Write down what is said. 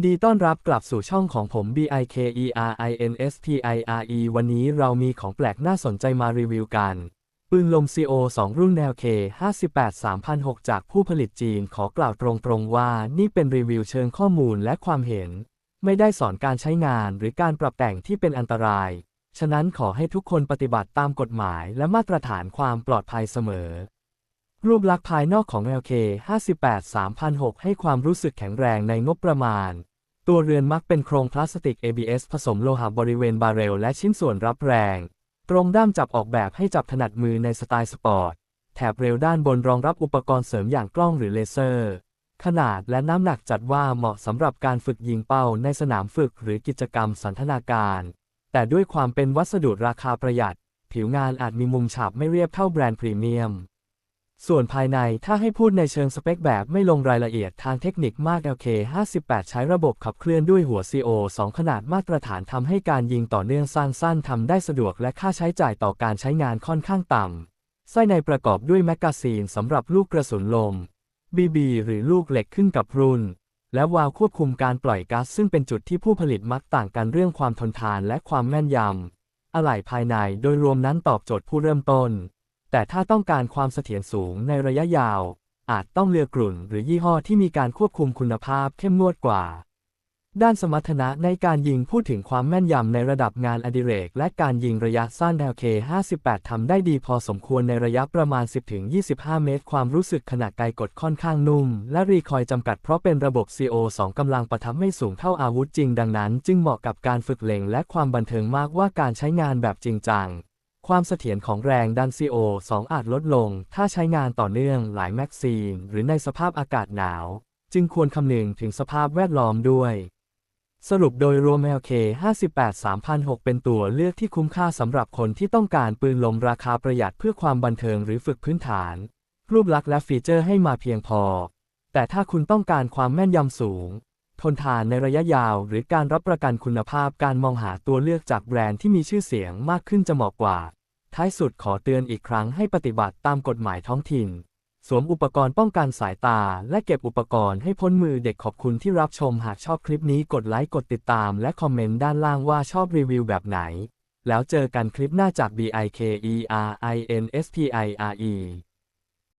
ยินดีต้อนรับกลับสู่ช่องของผม BIKERINSPIRE วันนี้เรามีของแปลกน่าสนใจมารีวิวกัน ปืนลม CO 2 รุ่นแนว K 58 3006 จากผู้ผลิตจีนขอกล่าวตรงๆว่า นี่เป็นรีวิวเชิงข้อมูลและความเห็น ไม่ได้สอนการใช้งานหรือการปรับแต่งที่เป็นอันตราย ฉะนั้นขอให้ทุกคนปฏิบัติตามกฎหมายและมาตรฐานความปลอดภัยเสมอรูปลักษณ์ภายนอกของ LK 58 3006 ให้ความรู้สึกแข็งแรงในงบประมาณ ตัวเรือนมักเป็นโครงพลาสติก ABS ผสมโลหะบริเวณบาเรลและชิ้นส่วนรับแรง ตรงด้ามจับออกแบบให้จับถนัดมือในสไตล์สปอร์ต แถบเรลด้านบนรองรับอุปกรณ์เสริมอย่างกล้องหรือเลเซอร์ ขนาดและน้ำหนักจัดว่าเหมาะสำหรับการฝึกยิงเป้าในสนามฝึกหรือกิจกรรมสันทนาการ แต่ด้วยความเป็นวัสดุราคาประหยัด ผิวงานอาจมีมุมฉาบไม่เรียบเท่าแบรนด์พรีเมียม ส่วนภายในถ้าให้พูดในเชิงสเปคแบบไม่ลงรายละเอียดทางเทคนิคมาก LK 58 ใช้ระบบขับเคลื่อนด้วยหัว CO 2 ขนาดมาตรฐานทำให้การยิงต่อเนื่องสั้นๆทำได้สะดวกและค่าใช้จ่ายต่อการใช้งานค่อนข้างต่ำไส้ในประกอบด้วยแมกกาซีนสำหรับลูกกระสุนลม BB หรือลูกเหล็กขึ้นกับรุ่น และวาล์วควบคุมการปล่อยก๊าซซึ่งเป็นจุดที่ผู้ผลิตมักต่างกันเรื่องความทนทานและความแม่นยำอะไหล่ภายในโดยรวมนั้นตอบโจทย์ผู้เริ่มต้น แต่ถ้าต้องการความเสถียรสูงในระยะยาว อาจต้องเลือกกลุ่นหรือยี่ห้อที่มีการควบคุมคุณภาพเข้มงวดกว่า ด้านสมรรถนะในการยิงพูดถึงความแม่นยำในระดับงานอดิเรก และการยิงระยะสั้น LK 58 ทำได้ดีพอสมควรในระยะประมาณ 10-25 เมตร ความรู้สึกขณะไกลกดค่อนข้างนุ่ม และรีคอยจำกัดเพราะเป็นระบบ CO 2 กำลังประทับไม่สูงเท่าอาวุธจริง ดังนั้น จึงเหมาะกับการฝึกเล็งและความบันเทิงมากว่าการใช้งานแบบจริงจัง ความเสถียรของแรงดัน CO 2 อาจลดลง ถ้าใช้งานต่อเนื่องหลายแม็กซีน หรือในสภาพอากาศหนาว จึงควรคำนึงถึงสภาพแวดล้อมด้วย สรุปโดยรวม LK 58 3006 เป็นตัวเลือกที่คุ้มค่าสำหรับคนที่ต้องการปืนลมราคาประหยัดเพื่อความบันเทิงหรือฝึกพื้นฐาน รูปลักษณ์และฟีเจอร์ให้มาเพียงพอ แต่ถ้าคุณต้องการความแม่นยำสูง ทนทานในระยะยาว หรือการรับประกันคุณภาพการมองหาตัวเลือกจากแบรนด์ที่มีชื่อเสียงมากขึ้นจะเหมาะกว่า ท้ายสุดขอเตือนอีกครั้งให้ปฏิบัติตามกฎหมายท้องถิ่น สวมอุปกรณ์ป้องกันสายตา และเก็บอุปกรณ์ให้พ้นมือเด็กขอบคุณที่รับชมหากชอบคลิปนี้กดไลค์กดติดตาม และคอมเมนต์ด้านล่างว่าชอบรีวิวแบบไหน แล้วเจอกันคลิปหน้าจาก BIKERINSPIRE